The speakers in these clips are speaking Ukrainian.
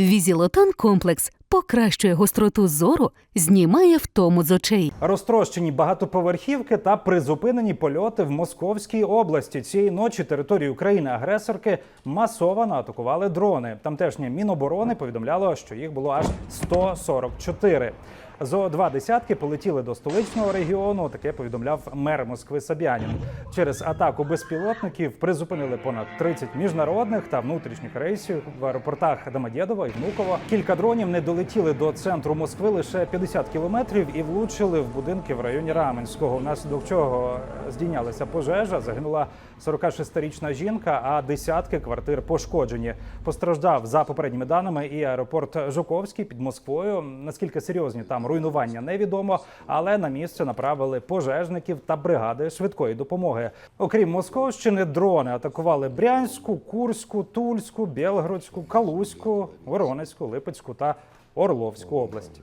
Візілотон комплекс покращує гостроту зору, знімає втому з очей. Розтрощені багатоповерхівки та призупинені польоти в Московській області. Цієї ночі територію країни-агресорки масово атакували дрони. Тамтешнє Міноборони повідомляло, що їх було аж 144. Зо два десятки полетіли до столичного регіону. Таке повідомляв мер Москви Собянін. Через атаку безпілотників призупинили понад 30 міжнародних та внутрішніх рейсів в аеропортах Домодєдово і Внуково. Кілька дронів не долетіли до центру Москви лише 50 кілометрів і влучили в будинки в районі Раменського. Внаслідок чого здійнялася пожежа. Загинула 46-річна жінка, а десятки квартир пошкоджені. Постраждав за попередніми даними і аеропорт Жуковський під Москвою. Наскільки серйозні там руйнування невідомо, але на місце направили пожежників та бригади швидкої допомоги. Окрім Московщини, дрони атакували Брянську, Курську, Тульську, Білгородську, Калузьку, Воронезьку, Липецьку та Орловську області.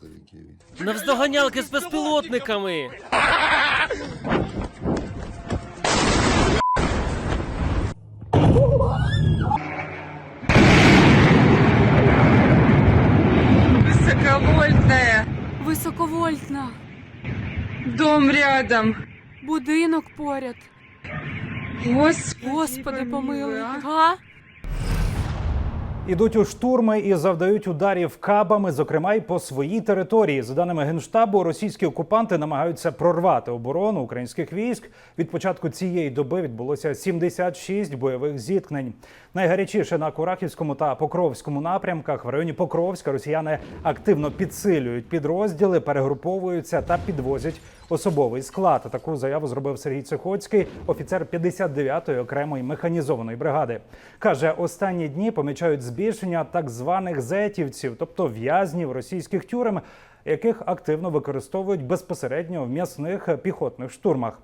Навздоганялки з безпілотниками. Высоковольтная. Високовольтна. Дом рядом. Будинок поряд. Господи, Господи, помилуй. а. Га? Ідуть у штурми і завдають ударів кабами, зокрема й по своїй території. За даними генштабу, російські окупанти намагаються прорвати оборону українських військ. Від початку цієї доби відбулося 76 бойових зіткнень. Найгарячіше на Курахівському та Покровському напрямках в районі Покровська росіяни активно підсилюють підрозділи, перегруповуються та підвозять особовий склад. Таку заяву зробив Сергій Цихоцький, офіцер 59-ї окремої механізованої бригади. каже, останні дні помічають збільшення так званих зетівців, тобто в'язнів російських тюрем, яких активно використовують безпосередньо в м'ясних піхотних штурмах.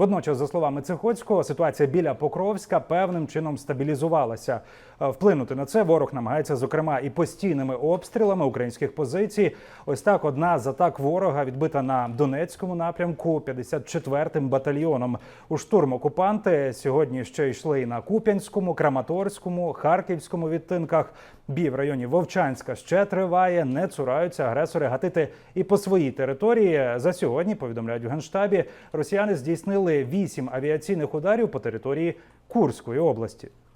Водночас, за словами Цихоцького, ситуація біля Покровська певним чином стабілізувалася. Е, Вплинути на це ворог намагається, зокрема, і постійними обстрілами українських позицій. Ось так одна з атак ворога відбита на Донецькому напрямку 54-м батальйоном. У штурм окупанти сьогодні ще йшли і на Куп'янському, Краматорському, Харківському відтинках. Бій в районі Вовчанська ще триває. Не цураються агресори гатити і по своїй території. За сьогодні повідомляють в генштабі. Росіяни здійснили вісім авіаційних ударів по території Курської області.